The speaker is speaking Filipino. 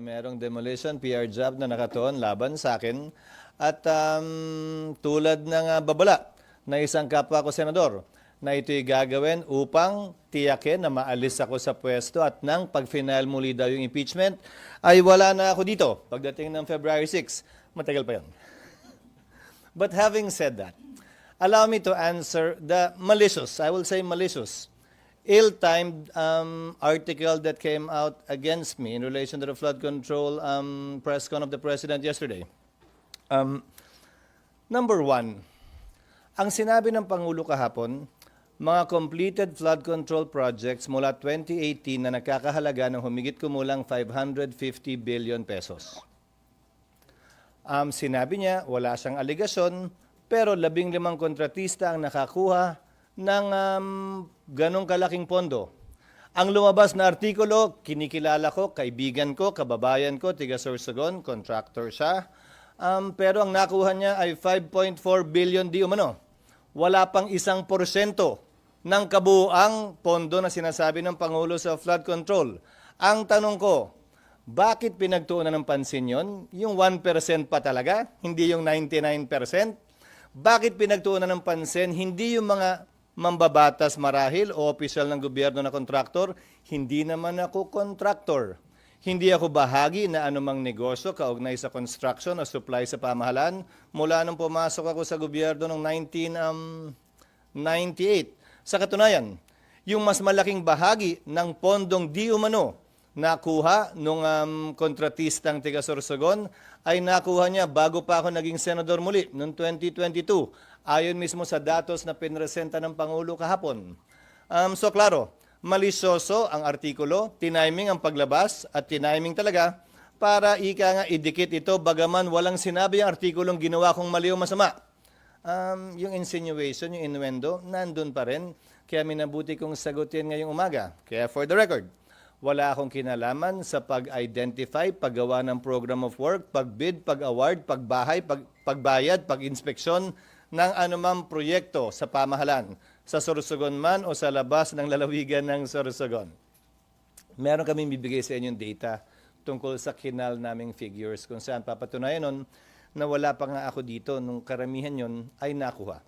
na merong demolition PR job na nakatuon laban sa akin at um, tulad ng ah, babala na isang kapwa ko senador na ito'y gagawin upang tiyakin na maalis ako sa pwesto at nang pag-final muli daw yung impeachment ay wala na ako dito pagdating ng February 6. Matagal pa yon. But having said that, allow me to answer the malicious, I will say malicious, ill-timed um, article that came out against me in relation to the flood control um, press con of the President yesterday. Um, number one, ang sinabi ng Pangulo kahapon, mga completed flood control projects mula 2018 na nakakahalaga ng humigit kumulang 550 billion pesos. Um, sinabi niya, wala siyang aligasyon, pero labing limang kontratista ang nakakuha ng um, ganong kalaking pondo. Ang lumabas na artikulo, kinikilala ko, kaibigan ko, kababayan ko, tiga Sorsogon, contractor siya. Um, pero ang nakuha niya ay 5.4 billion di umano. Wala pang isang porsyento ng kabuuang pondo na sinasabi ng Pangulo sa flood control. Ang tanong ko, bakit pinagtuunan ng pansin yon? Yung 1% pa talaga, hindi yung 99%? Bakit pinagtuunan ng pansin, hindi yung mga mambabatas marahil o opisyal ng gobyerno na kontraktor? Hindi naman ako kontraktor. Hindi ako bahagi na anumang negosyo kaugnay sa construction o supply sa pamahalaan mula nung pumasok ako sa gobyerno noong 1998. Sa katunayan, yung mas malaking bahagi ng pondong di umano nakuha nung um, kontratistang tiga Sorsogon ay nakuha niya bago pa ako naging senador muli noong 2022 ayon mismo sa datos na pinresenta ng Pangulo kahapon. Um, so klaro, malisyoso ang artikulo, tiniming ang paglabas at tiniming talaga para ika nga idikit ito bagaman walang sinabi ang artikulong ginawa kong mali o masama. Um, yung insinuation, yung innuendo, nandun pa rin. Kaya minabuti kong sagutin ngayong umaga. Kaya for the record, wala akong kinalaman sa pag-identify, paggawa ng program of work, pagbid, pag-award, pagbahay, pag pagbayad, pag-inspeksyon ng anumang proyekto sa pamahalan, sa Sorsogon man o sa labas ng lalawigan ng Sorsogon. Meron kami bibigay sa inyong data tungkol sa kinal naming figures kung saan papatunayan nun na wala pa nga ako dito nung karamihan yon ay nakuha.